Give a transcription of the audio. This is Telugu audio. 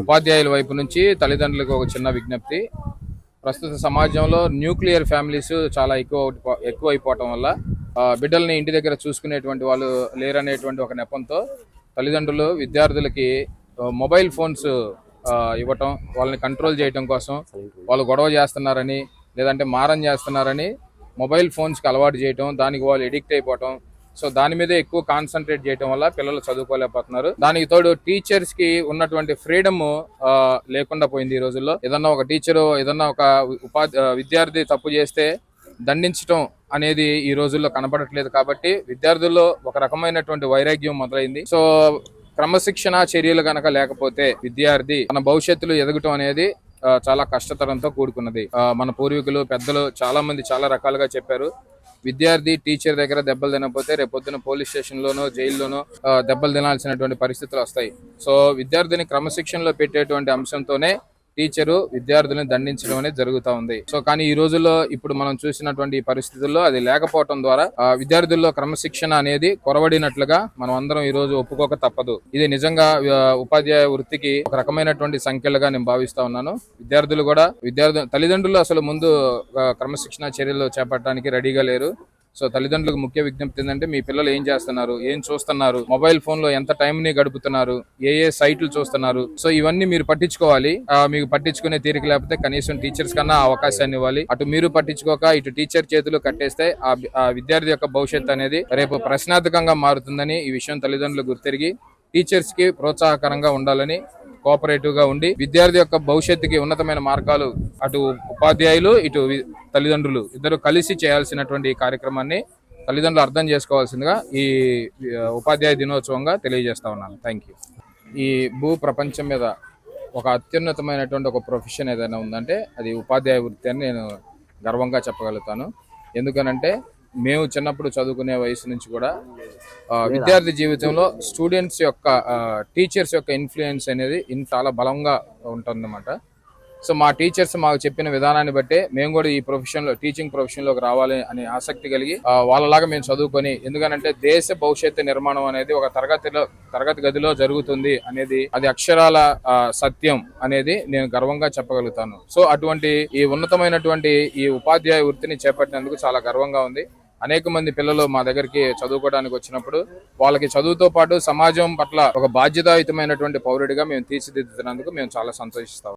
ఉపాధ్యాయుల వైపు నుంచి తల్లిదండ్రులకు ఒక చిన్న విజ్ఞప్తి. ప్రస్తుత సమాజంలో న్యూక్లియర్ ఫ్యామిలీస్ చాలా ఎక్కువ ఎక్కువ అయిపోవటం వల్ల బిడ్డల్ని ఇంటి దగ్గర చూసుకునేటువంటి వాళ్ళు లేరనేటువంటి ఒక నెపంతో తల్లిదండ్రులు విద్యార్థులకి మొబైల్ ఫోన్స్ ఇవ్వటం వాళ్ళని కంట్రోల్ చేయటం కోసం వాళ్ళు గొడవ చేస్తున్నారని లేదంటే మారం చేస్తున్నారని మొబైల్ ఫోన్స్కి అలవాటు చేయటం దానికి వాళ్ళు ఎడిక్ట్ అయిపోవటం సో దాని మీదే ఎక్కువ కాన్సన్ట్రేట్ చేయడం వల్ల పిల్లలు చదువుకోలేకపోతున్నారు. దానికి తోడు టీచర్స్కి ఉన్నటువంటి ఫ్రీడమ్ లేకుండా పోయింది ఈ రోజుల్లో. ఏదన్నా ఒక టీచర్ ఏదన్నా ఒక ఉపాధి విద్యార్థి తప్పు చేస్తే దండించటం అనేది ఈ రోజుల్లో కనబడట్లేదు కాబట్టి విద్యార్థుల్లో ఒక రకమైనటువంటి వైరాగ్యం మొదలైంది. సో క్రమశిక్షణ చర్యలు గనక లేకపోతే విద్యార్థి తన భవిష్యత్తులో ఎదగటం అనేది చాలా కష్టతరంతో కూడుకున్నది. మన పూర్వీకులు పెద్దలు చాలా మంది చాలా రకాలుగా చెప్పారు. విద్యార్థి టీచర్ దగ్గర దెబ్బలు తినకపోతే రేపొద్దున పోలీస్ స్టేషన్లోనో జైల్లోనో దెబ్బలు తినాల్సినటువంటి పరిస్థితులు వస్తాయి. సో విద్యార్థిని క్రమశిక్షణలో పెట్టేటువంటి అంశంతోనే టీచరు విద్యార్థులను దండించడం అనేది జరుగుతూ ఉంది. సో కానీ ఈ రోజుల్లో ఇప్పుడు మనం చూసినటువంటి పరిస్థితుల్లో అది లేకపోవడం ద్వారా విద్యార్థుల్లో క్రమశిక్షణ అనేది కొరవడినట్లుగా మనం అందరం ఈ రోజు ఒప్పుకోక తప్పదు. ఇది నిజంగా ఉపాధ్యాయ వృత్తికి ఒక రకమైనటువంటి సంఖ్యలుగా నేను భావిస్తా ఉన్నాను. విద్యార్థులు కూడా విద్యార్థు తల్లిదండ్రులు అసలు ముందు క్రమశిక్షణ చర్యలు చేపట్టడానికి రెడీగా లేరు. సో తల్లిదండ్రులకు ముఖ్య విజ్ఞప్తి ఏంటంటే మీ పిల్లలు ఏం చేస్తున్నారు ఏం చూస్తున్నారు మొబైల్ ఫోన్లో ఎంత టైం ని గడుపుతున్నారు ఏ ఏ సైట్లు చూస్తున్నారు. సో ఇవన్నీ మీరు పట్టించుకోవాలి. ఆ, మీకు పట్టించుకునే తీరిక లేకపోతే కనీసం టీచర్స్ కన్నా అవకాశాన్ని ఇవ్వాలి. అటు మీరు పట్టించుకోక ఇటు టీచర్ చేతులు కట్టేస్తే ఆ ఆ విద్యార్థి యొక్క భవిష్యత్తు అనేది రేపు ప్రశ్నార్థకంగా మారుతుందని ఈ విషయం తల్లిదండ్రులు గుర్తిరిగి టీచర్స్కి ప్రోత్సాహకరంగా ఉండాలని కోఆపరేటివ్గా ఉండి విద్యార్థి యొక్క భవిష్యత్తుకి ఉన్నతమైన మార్గాలు అటు ఉపాధ్యాయులు ఇటు తల్లిదండ్రులు ఇద్దరు కలిసి చేయాల్సినటువంటి ఈ కార్యక్రమాన్ని తల్లిదండ్రులు అర్థం చేసుకోవాల్సిందిగా ఈ ఉపాధ్యాయ దినోత్సవంగా తెలియజేస్తా ఉన్నాను. థ్యాంక్ యూ ఈ భూ ప్రపంచం మీద ఒక అత్యున్నతమైనటువంటి ఒక ప్రొఫెషన్ ఏదైనా ఉందంటే అది ఉపాధ్యాయ వృత్తి అని నేను గర్వంగా చెప్పగలుగుతాను. ఎందుకనంటే మేము చిన్నప్పుడు చదువుకునే వయసు నుంచి కూడా విద్యార్థి జీవితంలో స్టూడెంట్స్ యొక్క టీచర్స్ యొక్క ఇన్ఫ్లుయెన్స్ అనేది ఇన్ చాలా బలంగా ఉంటుందన్నమాట. సో మా టీచర్స్ మాకు చెప్పిన విధానాన్ని బట్టే మేము కూడా ఈ ప్రొఫెషన్లో టీచింగ్ ప్రొఫెషన్లోకి రావాలి అనే ఆసక్తి కలిగి వాళ్ళలాగా మేము చదువుకొని ఎందుకనంటే దేశ భవిష్యత్తు నిర్మాణం అనేది ఒక తరగతిలో తరగతి గదిలో జరుగుతుంది అనేది అది అక్షరాల సత్యం అనేది నేను గర్వంగా చెప్పగలుగుతాను. సో అటువంటి ఈ ఉన్నతమైనటువంటి ఈ ఉపాధ్యాయ వృత్తిని చేపట్టినందుకు చాలా గర్వంగా ఉంది. అనేక మంది పిల్లలు మా దగ్గరికి చదువుకోవడానికి వచ్చినప్పుడు వాళ్ళకి చదువుతో పాటు సమాజం పట్ల ఒక బాధ్యతాయుతమైనటువంటి పౌరుడిగా మేము తీర్చిదిద్దుతున్నందుకు మేము చాలా సంతోషిస్తాం.